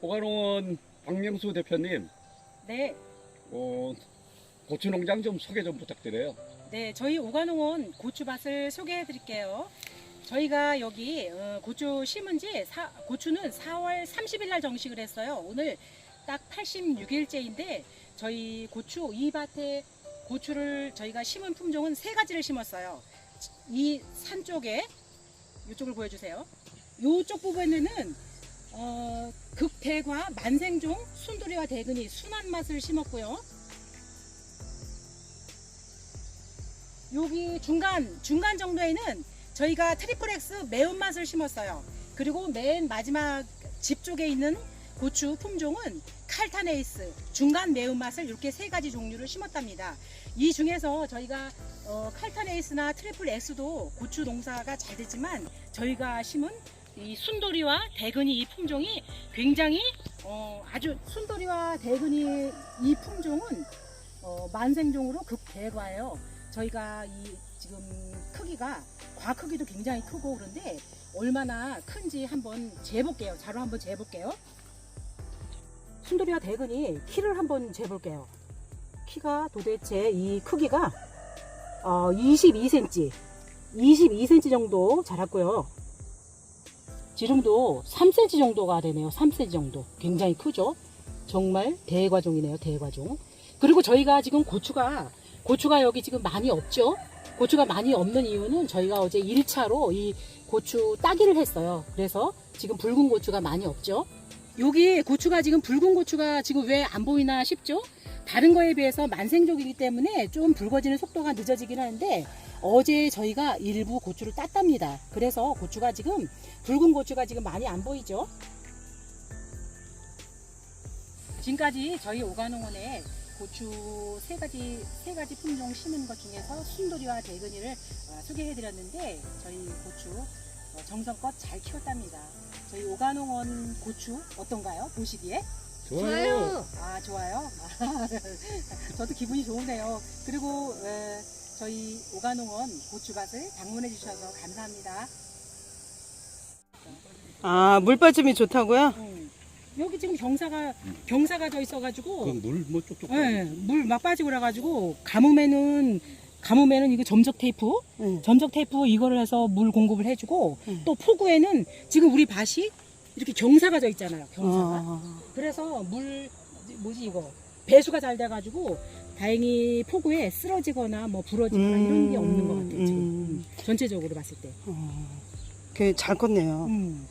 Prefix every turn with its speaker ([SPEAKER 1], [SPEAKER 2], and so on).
[SPEAKER 1] 오가농원 박명수 대표님,
[SPEAKER 2] 네,
[SPEAKER 1] 어, 고추 농장 좀 소개 좀 부탁드려요.
[SPEAKER 2] 네, 저희 오가농원 고추밭을 소개해 드릴게요. 저희가 여기 어, 고추 심은 지 사- 고추는 4월 30일 날 정식을 했어요. 오늘 딱 86일째인데 저희 고추 이 밭에 고추를 저희가 심은 품종은 세 가지를 심었어요. 이 산 쪽에 이쪽을 보여주세요. 이쪽 부분에는 어, 극대과 만생종, 순두리와 대근이 순한 맛을 심었고요. 여기 중간 중간 정도에는 저희가 트리플 X 매운맛을 심었어요. 그리고 맨 마지막 집 쪽에 있는 고추 품종은 칼타네이스 중간 매운맛을 이렇게 세 가지 종류를 심었답니다. 이 중에서 저희가 어, 칼타네이스나 트리플 X도 고추 농사가 잘 됐지만 저희가 심은 이 순도리와 대근이 이 품종이 굉장히 어, 아주 순도리와 대근이 이 품종은 어, 만생종으로 극대과예요. 저희가 이 지금 크기가 과 크기도 굉장히 크고 그런데 얼마나 큰지 한번 재볼게요. 자로 한번 재볼게요. 순돌이와 대근이 키를 한번 재볼게요. 키가 도대체 이 크기가 어, 22cm, 22cm 정도 자랐고요. 지름도 3cm 정도가 되네요. 3cm 정도. 굉장히 크죠? 정말 대과종이네요. 대과종. 그리고 저희가 지금 고추가 고추가 여기 지금 많이 없죠? 고추가 많이 없는 이유는 저희가 어제 1차로 이 고추 따기를 했어요. 그래서 지금 붉은 고추가 많이 없죠? 여기 고추가 지금 붉은 고추가 지금 왜 안 보이나 싶죠? 다른 거에 비해서 만생종이기 때문에 좀 붉어지는 속도가 늦어지긴 하는데 어제 저희가 일부 고추를 땄답니다. 그래서 고추가 지금 붉은 고추가 지금 많이 안 보이죠? 지금까지 저희 오가농원에 고추 세 가지 세 가지 품종 심은 것 중에서 순돌이와 대근이를 어, 소개해드렸는데 저희 고추 어, 정성껏 잘 키웠답니다. 저희 오가농원 고추 어떤가요? 보시기에 아 좋아요. 저도 기분이 좋으네요. 그리고 에, 저희 오가농원 고추밭을 방문해 주셔서 감사합니다.
[SPEAKER 3] 아, 물 빠짐이 좋다고요?
[SPEAKER 2] 음. 여기 지금 경사가 경사가 져 있어가지고
[SPEAKER 1] 물뭐 쪽쪽.
[SPEAKER 2] 네, 물막 빠지고 그래가지고 가뭄에는 가뭄에는 이거 점적 테이프
[SPEAKER 3] 응.
[SPEAKER 2] 점적 테이프 이거를 해서 물 공급을 해주고
[SPEAKER 3] 응.
[SPEAKER 2] 또 폭우에는 지금 우리 밭이 이렇게 경사가 져 있잖아요 경사가
[SPEAKER 3] 아,
[SPEAKER 2] 그래서 물 뭐지 이거 배수가 잘 돼가지고 다행히 폭우에 쓰러지거나 뭐 부러지거나 이런 게 없는 것 같아요 지금
[SPEAKER 3] 음.
[SPEAKER 2] 전체적으로 봤을 때
[SPEAKER 3] 어, 그잘 컸네요.
[SPEAKER 2] 음.